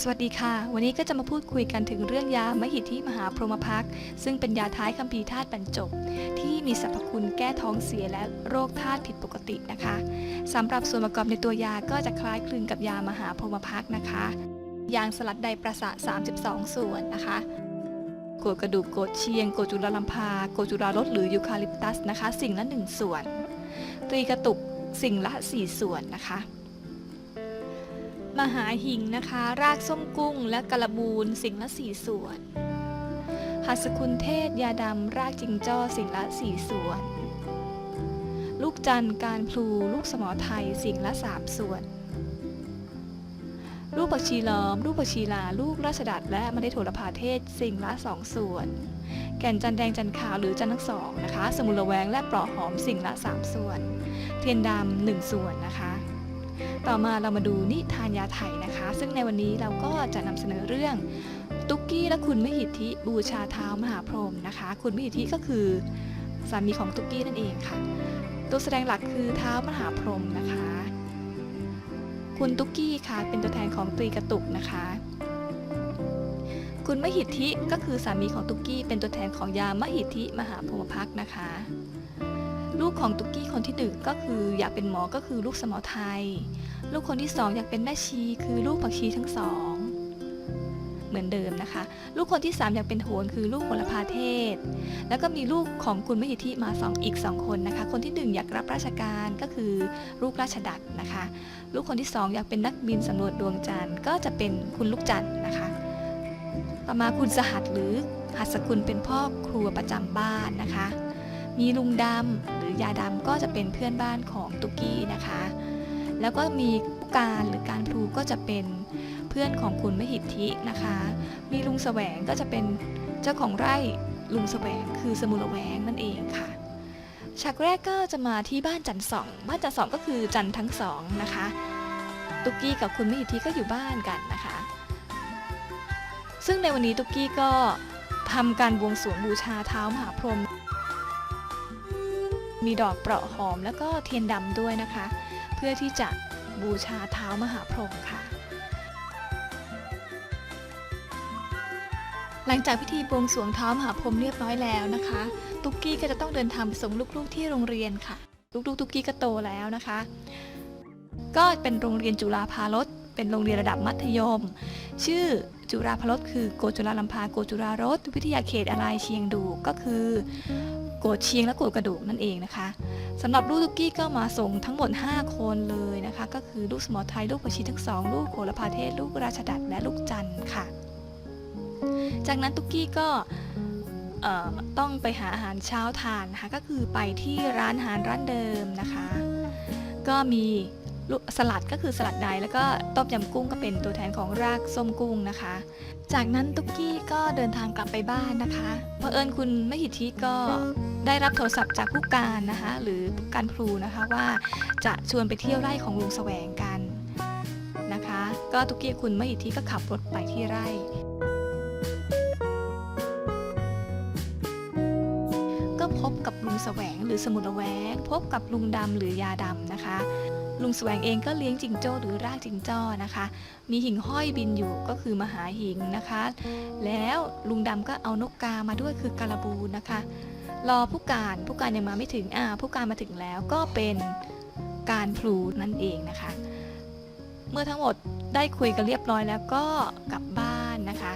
สวัสดีค่ะ วันนี้ก็จะมาพูดคุยกันถึงเรื่องยามหิทธิมหาพรหมพัก ซึ่งเป็นยาท้ายคัมภีร์ธาตุบรรจบ ที่มีสรรพคุณแก้ท้องเสียและโรคธาตุผิดปกตินะคะสำหรับส่วนประกอบในตัวยาก็จะคล้ายคลึงกับยามหาพรหมพักนะคะ ยางสลัดไดประสาท32 ส่วนนะคะโกดกระดูกโกดเชียงโกดจุลลัมพาโกดจุรารสหรือยูคาลิปตัสนะคะ สิ่งละ 1 ส่วน ตรีกระตุกสิ่งละ 4 ส่วนนะคะ มหาหิงนะคะ รากส้มกุ้งและกระบูนสิ่งละ4ส่วน หัสคุณเทศยาดำรากจิงจ้อสิ่งละ4ส่วน ลูกจันทร์การพลูลูกสมอไทยสิ่งละ3ส่วน ลูกผักชีล้อม ลูกผักชีลา ลูกราชดัดและเมล็ดโหระพาเทศสิ่งละ2ส่วน แก่นจันแดงจันขาวหรือจันทั้งสองนะคะ สมุนละแวงและปลอกหอมสิ่งละ3ส่วน เทียนดำหนึ่งส่วนนะคะ ต่อมาเรามาดูนิทานยาไทยนะคะ ซึ่งในวันนี้เราก็จะนำเสนอเรื่อง ตุ๊กกี้และคุณมหิทธิบูชาเท้ามหาพรหมนะคะ คุณมหิทธิก็คือสามีของตุ๊กกี้นั่นเองค่ะ ตัวแสดงหลักคือเท้ามหาพรหมนะคะ คุณตุ๊กกี้ค่ะเป็นตัวแทนของตรีกระตุกนะคะ คุณมหิทธิก็คือสามีของตุ๊กกี้เป็นตัวแทนของยามหิทธิมหาพรหมพักนะคะ ลูกของตุ๊กกี้คนที่หนึ่งก็คืออยากเป็นหมอก็คือลูกสมอไทย ลูกคนที่สองอยากเป็นแม่ชีคือลูกผักชีทั้งสองเหมือนเดิมนะคะ ลูกคนที่สามอยากเป็นโหนคือลูกโหระพาเทศ แล้วก็มีลูกของคุณมหิทธิมาสองอีกสองคนนะคะ คนที่หนึ่งอยากรับราชการก็คือลูกราชดัดนะคะ ลูกคนที่สองอยากเป็นนักบินสำรวจดวงจันทร์ก็จะเป็นคุณลูกจันทร์นะคะ ต่อมาคุณสหัสหรือหัสกุลเป็นพ่อครัวประจำบ้านนะคะ มีลุงดำหรือยาดำก็จะเป็นเพื่อนบ้านของตุกกี้นะคะ แล้วก็มีผู้การหรือการพลูก็จะเป็นเพื่อนของคุณมหิทธินะคะ มีลุงแสวงก็จะเป็นเจ้าของไร่ลุงแสวงคือสมุนละแวงนั่นเองค่ะฉากแรกก็จะมาที่บ้านจันสองบ้านจันสองก็คือจันทั้งสองนะคะตุกกี้กับคุณมหิทธิก็อยู่บ้านกันนะคะ ซึ่งในวันนี้ตุกกี้ก็ทำการบวงสรวงบูชาเท้ามหาพรหม มีดอกเปราะหอมแล้วก็เทียนดำด้วยนะคะ เพื่อที่จะบูชาเท้ามหาพรหมค่ะ หลังจากพิธีบวงสรวงเท้ามหาพรหมเรียบร้อยแล้วนะคะ ตุ๊กกี้ก็จะต้องเดินทางไปส่งลูกๆที่โรงเรียนค่ะ ลูกๆตุ๊กกี้ก็โตแล้วนะคะ ก็เป็นโรงเรียนจุฬาภารสเป็นโรงเรียนระดับมัธยม ชื่อจุฬาภารสคือโกจุฬาลัมพาโกจุฬารสวิทยาเขตอะไรเชียงดูก็คือ กดเชียงและกดกระดูกนั่นเองนะคะสำหรับลูกตุกกี้ก็มาส่งทั้งหมด 5 คนเลยนะคะ ก็คือลูกสมอไทยลูกประชีทั้งสองลูกโหระพาเทศ ลูกราชดัดและลูกจันทร์ค่ะ จากนั้นตุกกี้ก็ต้องไปหาอาหารเช้าทานนะคะก็คือไปที่ร้านอาหารร้านเดิมนะคะ ก็มีสลัดก็คือสลัดใดแล้วก็ต้มยำกุ้งก็เป็นตัวแทนของรากส้มกุ้งนะคะ จากนั้นตุ๊กกี้ก็เดินทางกลับไปบ้านนะคะเผอิญคุณมหิทธิก็ ได้รับโทรศัพท์จากผู้การนะคะ หรือผู้การครูนะคะว่าจะชวนไปเที่ยวไร่ของลุงแสวงกันนะคะ ก็ตุกกี้คุณมหิทธิก็ขับรถไปที่ไร่ ก็พบกับลุงแสวงหรือสมุนละแวง พบกับลุงดำหรือยาดำนะคะลุงแสวงเองก็เลี้ยงจิงโจ้หรือรากจิงจ้อนะคะ มีหิ่งห้อยบินอยู่ก็คือมหาหิ่งนะคะ แล้วลุงดำก็เอานกกามาด้วยคือการบูนะคะ รอผู้การผู้การยังมาไม่ถึงอ่าผู้การมาถึงแล้วก็เป็นการพลูนั่นเองนะคะ เมื่อทั้งหมดได้คุยกันเรียบร้อยแล้วก็กลับบ้านนะคะ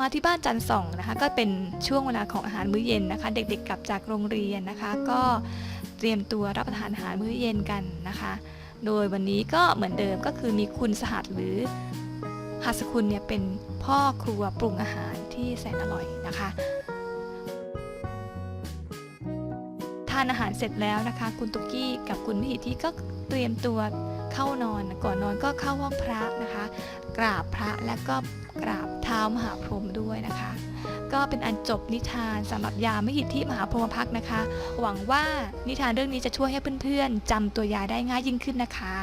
มาที่บ้านจันทร์ส่องนะคะก็เป็นช่วงเวลาของอาหารมื้อเย็นนะคะ เด็กๆกลับจากโรงเรียนนะคะ ก็เตรียมตัวรับประทานอาหารมื้อเย็นกันนะคะ โดยวันนี้ก็เหมือนเดิมก็คือมีคุณสหัสหรือหัสคุณเนี่ยเป็นพ่อครัวปรุงอาหารที่แสนอร่อยนะคะ ทานอาหารเสร็จแล้วนะคะ คุณตุกกี้กับคุณมิหิที่ก็เตรียมตัวเข้านอนก่อนนอนก็เข้าห้องพระนะคะ กราบพระและก็กราบเท้ามหาพรหมด้วยนะคะ ก็เป็นอันจบนิทานสำหรับยามหิทธิมหาพรหมพักนะคะ หวังว่านิทานเรื่องนี้จะช่วยให้เพื่อนๆจำตัวยาได้ง่ายยิ่งขึ้นนะคะ